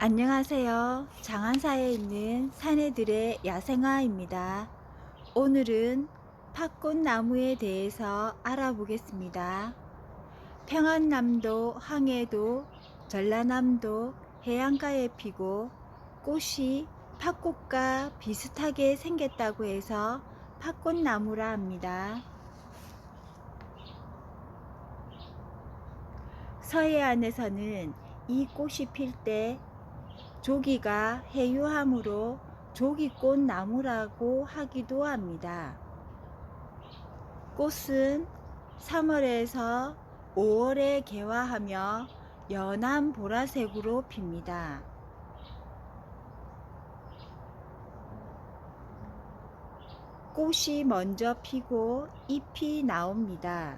안녕하세요. 장안사에 있는 사내들의 야생화입니다. 오늘은 팥꽃나무에 대해서 알아보겠습니다. 평안남도, 항해도, 전라남도 해안가에 피고 꽃이 팥꽃과 비슷하게 생겼다고 해서 팥꽃나무라 합니다. 서해안에서는 이 꽃이 필때 조기가 해유함으로 조기꽃 나무라고 하기도 합니다. 꽃은 3월에서 5월에 개화하며 연한 보라색으로 핍니다. 꽃이 먼저 피고 잎이 나옵니다.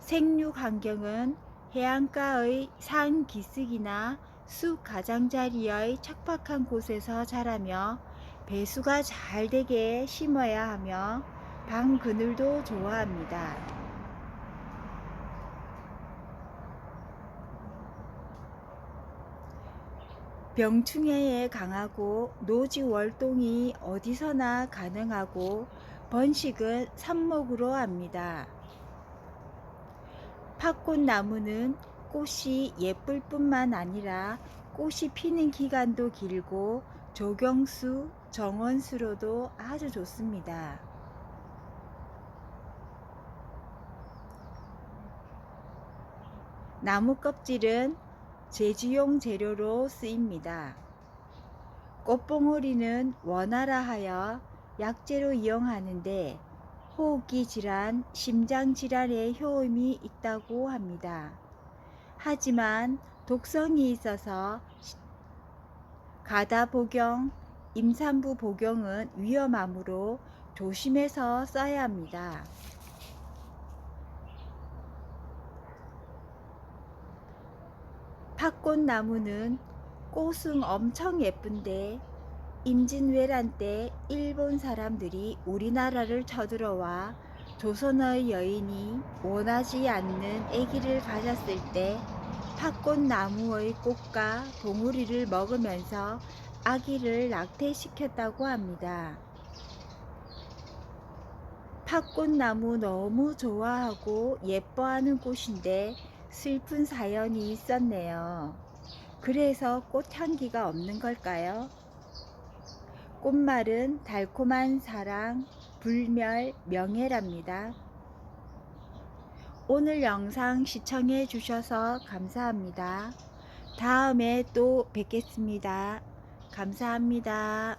생육 환경은 해안가의 산 기슭이나 숲 가장자리의 척박한 곳에서 자라며 배수가 잘 되게 심어야 하며 방 그늘도 좋아합니다. 병충해에 강하고 노지 월동이 어디서나 가능하고 번식은 삽목으로 합니다. 팥꽃나무는 꽃이 예쁠 뿐만 아니라 꽃이 피는 기간도 길고 조경수, 정원수로도 아주 좋습니다. 나무 껍질은 제주용 재료로 쓰입니다. 꽃봉오리는 원활하하여 약재로 이용하는데 호흡기 질환, 심장 질환에 효험이 있다고 합니다. 하지만 독성이 있어서 가다 복용, 임산부 복용은 위험하므로 조심해서 써야 합니다. 팥꽃나무는 꽃은 엄청 예쁜데 임진왜란 때 일본 사람들이 우리나라를 쳐들어와 조선의 여인이 원하지 않는 아기를 가졌을 때 팥꽃나무의 꽃과 봉우리를 먹으면서 아기를 낙태시켰다고 합니다. 팥꽃나무 너무 좋아하고 예뻐하는 꽃인데 슬픈 사연이 있었네요. 그래서 꽃향기가 없는 걸까요? 꽃말은 달콤한 사랑, 불멸, 명예랍니다. 오늘 영상 시청해 주셔서 감사합니다. 다음에 또 뵙겠습니다. 감사합니다.